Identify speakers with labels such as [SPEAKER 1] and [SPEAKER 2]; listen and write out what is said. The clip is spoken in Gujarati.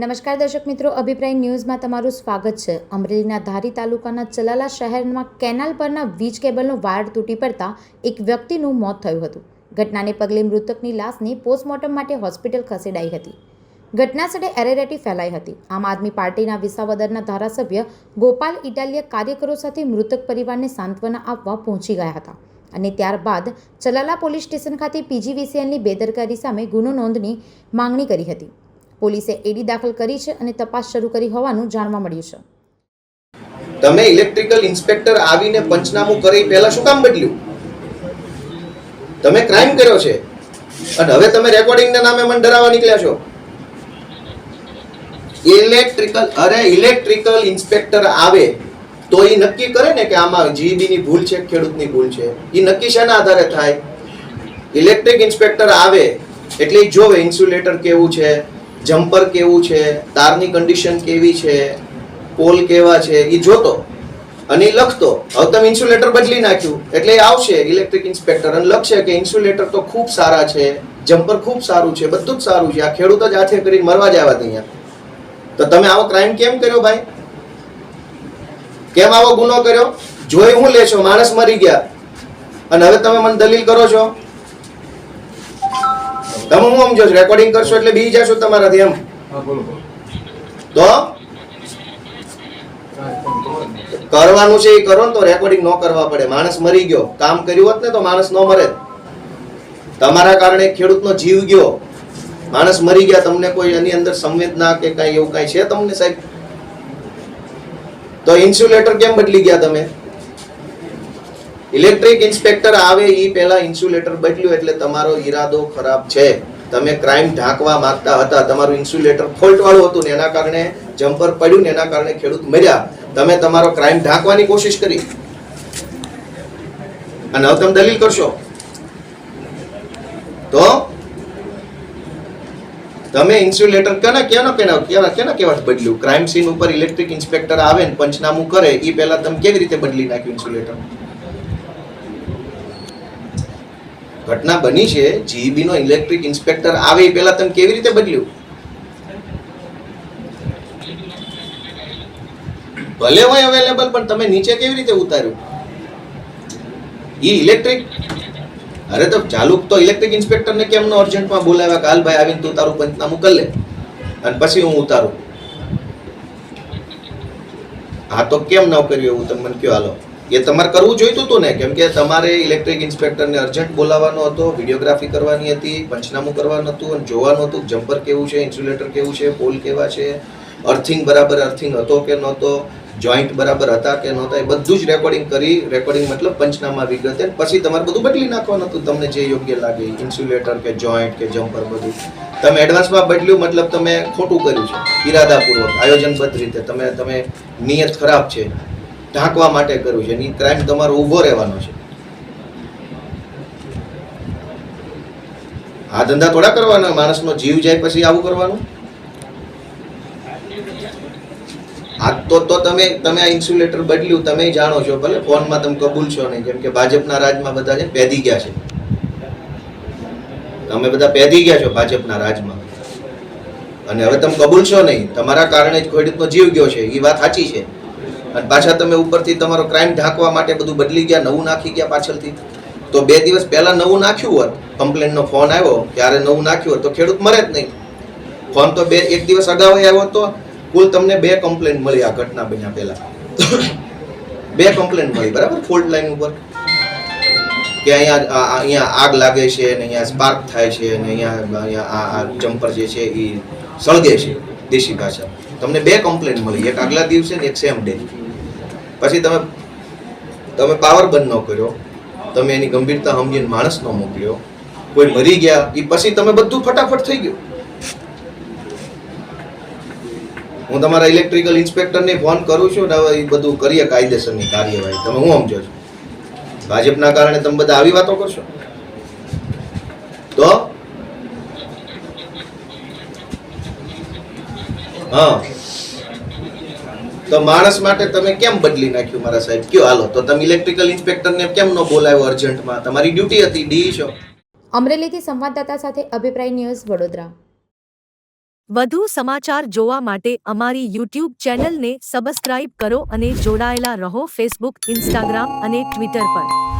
[SPEAKER 1] નમસ્કાર દર્શક મિત્રો, અભિપ્રાય ન્યૂઝમાં તમારું સ્વાગત છે. અમરેલીના ધારી તાલુકાના ચલાલા શહેરમાં કેનાલ પરના વીજ કેબલનો વાયર તૂટી પડતા એક વ્યક્તિનું મોત થયું હતું. ઘટનાને પગલે મૃતકની લાશને પોસ્ટમોર્ટમ માટે હોસ્પિટલ ખસેડાઈ હતી. ઘટના સ્થળે એરેરેટી ફેલાઈ હતી. આમ આદમી પાર્ટીના વિસાવદરના ધારાસભ્ય ગોપાલ ઇટાલિયા કાર્યકરો સાથે મૃતક પરિવારને સાંત્વના આપવા પહોંચી ગયા હતા અને ત્યારબાદ ચલાલા પોલીસ સ્ટેશન ખાતે પીજીવીસીએલની બેદરકારી સામે ગુનો નોંધની માંગણી કરી હતી. પોલીસે એડી દાખલ કરી છે અને તપાસ શરૂ કરી હોવાનું જાણવા મળ્યું છે.
[SPEAKER 2] તમે ઇલેક્ટ્રિકલ ઇન્સ્પેક્ટર આવીને પંચનામું કરી પહેલા શું કામ બદલ્યું? તમે ક્રાઇમ કર્યો છે. અને હવે તમે રેકોર્ડિંગના નામે મને ડરાવવા નીકળ્યા છો. ઇલેક્ટ્રિકલ, અરે ઇલેક્ટ્રિકલ ઇન્સ્પેક્ટર આવે તો એ નક્કી કરે ને કે આમાં જીબી ની ભૂલ છે, ખેડૂતની ભૂલ છે. એ નક્કી શેના આધારે થાય? ઇલેક્ટ્રિક ઇન્સ્પેક્ટર આવે એટલે જોવે, ઇન્સ્યુલેટર કેવું છે? જમ્પર કેવું છે, તારની કન્ડિશન કેવી છે પોલ કેવા છે એ જોતો. અને લખતો. હવે તમે ઇન્સ્યુલેટર બદલી નાખ્યું, એટલે એ આવશે ઇલેક્ટ્રિક ઇન્સ્પેક્ટર અને લખશે કે ઇન્સ્યુલેટર તો ખૂબ સારા છે, જમ્પર ખૂબ સારું છે, બધું જ સારું છે. આ ખેડૂત જ હાથે કરીને મરવા જ આવ્યા અહીંયા. તો તમે આવો ક્રાઇમ કેમ કર્યો ભાઈ? કેમ આવો ગુનો કર્યો? જોઈ હું લેશો માણસ મરી ગયા. અને હવે તમે મને દલીલ કરો છો? તમે હું સમજો છો? રેકોર્ડિંગ કરશો એટલે બી જશો તમારાથી એમ? તો? કરવાનું છે એ કરો ને તો રેકોર્ડિંગ ન કરવા પડે. માણસ મરી ગયો. કામ કર્યું હોત ને તો માણસ ન મરે. તમારા કારણે ખેડૂતનો જીવ ગયો. માણસ મરી ગયા. તમને કોઈ એની અંદર સંવેદના કે કઈ એવું કઈ છે તમને સાહેબ? તો ઇન્સ્યુલેટર કેમ બદલી ગયા તમે? ઇલેક્ટ્રિક ઇન્સ્પેક્ટર આવે એ પહેલા ઇન્સ્યુલેટર બદલ્યું એટલે તમારો ઈરાદો ખરાબ છે. તમે ક્રાઇમ ઢાંકવા માંગતા હતા. તમારું ઇન્સ્યુલેટર ફોલ્ટ વાળું હતું ને એના કારણે જમ્પર પડ્યું ને એના કારણે ખેડૂત મર્યા. તમે તમારો ક્રાઇમ ઢાંકવાની કોશિશ કરી. અને હવે તમે દલીલ કરશો. તો તમે ઇન્સ્યુલેટર કેના કેના કેના કેના કેના કેવા બદલ્યું? ક્રાઇમ સીન ઉપર ઇલેક્ટ્રિક ઇન્સ્પેક્ટર આવે ને પંચનામું કરે એ પહેલા તમે કેવી રીતે બદલી નાખ્યું ઇન્સ્યુલેટર? ઘટના બની છે જીબી નો ઇલેક્ટ્રિક ઇન્સ્પેક્ટર આવે એ પહેલા તમે કેવી રીતે બદલ્યું? ભલે હોય અવેલેબલ પણ તમે નીચે કેવી રીતે ઉતાર્યું? એ ઇલેક્ટ્રિક અરે તો ચાલુ તો ઇલેક્ટ્રિક ઇન્સ્પેક્ટર ને કેમ અર્જન્ટમાં બોલાવ્યા કાલ ભાઈ આવીને તું તારું પંચનામું કરી લે અને પછી હું ઉતારું? હા તો કેમ ન કર્યું એવું તમે મને કયો હાલો. એ તમારે કરવું જોઈતું હતું ને? કેમ કે તમારે ઇલેક્ટ્રિક ઇન્સ્પેક્ટરને અર્જન્ટ બોલાવવાનો હતો વિડીયોગ્રાફી કરવાની હતી, પંચનામું કરવાનું હતું અને જોવાનું હતું જમ્પર કેવું છે ઇન્સ્યુલેટર કેવું છે પોલ કેવા છે અર્થિંગ બરાબર અર્થિંગ હતો કે નહોતો જોઈન્ટ બરાબર હતા કે નહોતા, એ બધું જ રેકોર્ડિંગ કરી રેકોર્ડિંગ મતલબ પંચનામા વિગતે, પછી તમારે બધું બદલી નાખવાનું હતું, તમને જે યોગ્ય લાગે ઇન્સ્યુલેટર કે જોઈન્ટ કે જમ્પર બધું. તમે એડવાન્સમાં બદલ્યું, મતલબ તમે ખોટું કર્યું છે, ઈરાદાપૂર્વક, આયોજનબદ્ધ રીતે, તમે તમે નિયત ખરાબ છે. ઢાંકવા માટે કર્યું છે. એની ક્રાઇમ તમારો ઊભો રહેવાનો છે. આ ધંધા થોડા કરવાના? માણસનો જીવ જાય પછી આવું કરવાનું? આ તો તો તમે તમે આ ઇન્સ્યુલેટર બદલ્યું તમે જાણો છો. ભલે ફોનમાં તમે કબૂલ છો નહીં જેમ કે ભાજપના રાજમાં બધા છે પેદી ગયા છે. તમે બધા પેદી ગયા છો ભાજપના રાજમાં. અને હવે તમે કબૂલ છો નહીં. તમારા કારણે જ ખેડૂતનો જીવ ગયો છે. એ વાત સાચી છે. અને પાછા તમે ઉપરથી તમારો ક્રાઇમ ઢાંકવા માટે બધું બદલી ગયા, નવું નાખી ગયા પાછળથી. તો બે દિવસ પહેલાં નવું નાખ્યું હોત કમ્પ્લેનનો ફોન આવ્યો ત્યારે નવું નાખ્યું હોત તો ખેડૂત મરે જ નહીં. ફોન તો બે, એક દિવસ અગાઉ આવ્યો તો કુલ તમને બે કમ્પ્લેન મળી આ ઘટના બન્યા પહેલા. બે કમ્પ્લેન મળી, બરાબર? ફોલ્ટ લાઈન ઉપર. કે અહીંયા અહીંયા આગ લાગે છે અને અહીંયા સ્પાર્ક થાય છે અને અહીંયા અહીંયા આ જમ્પર જે છે એ સળગે છે દેશી ભાષા તમને બે કમ્પ્લેન મળી, એક આગલા દિવસે ને એક સેમ ડે પછી તમે તમે પાવર બંધ ન કર્યો. તમે એની ગંભીરતા સમજીને માણસ ન મોકલ્યો. કોઈ મરી ગયા એ પછી તમે બધું ફટાફટ થઈ ગયું. હું તમારા ઇલેક્ટ્રિકલ ઇન્સ્પેક્ટરને ફોન કરું છું ને હવે એ બધું કરીએ કાયદેસરની કાર્યવાહી. તમે હું સમજો છો? ભાજપના કારણે તમે બધા આવી વાતો કરશો? તો? હા. તો માણસ માટે તમે કેમ બદલી નાખ્યું મારા સાહેબ? કયો હાલો? તો તમે ઇલેક્ટ્રિકલ ઇન્સ્પેક્ટરને કેમ ન બોલાવ્યો અર્જન્ટમાં તમારી ડ્યુટી હતી ડી છો
[SPEAKER 1] અમરેલીથી સંવાદદાતા સાથે અભિપ્રાય ન્યૂઝ વડોદરા.
[SPEAKER 3] વધુ સમાચાર જોવા માટે અમારી યુટ્યુબ ચેનલને સબસ્ક્રાઇબ કરો અને જોડાયેલા રહો ફેસબુક ઇન્સ્ટાગ્રામ અને ટ્વિટર પર.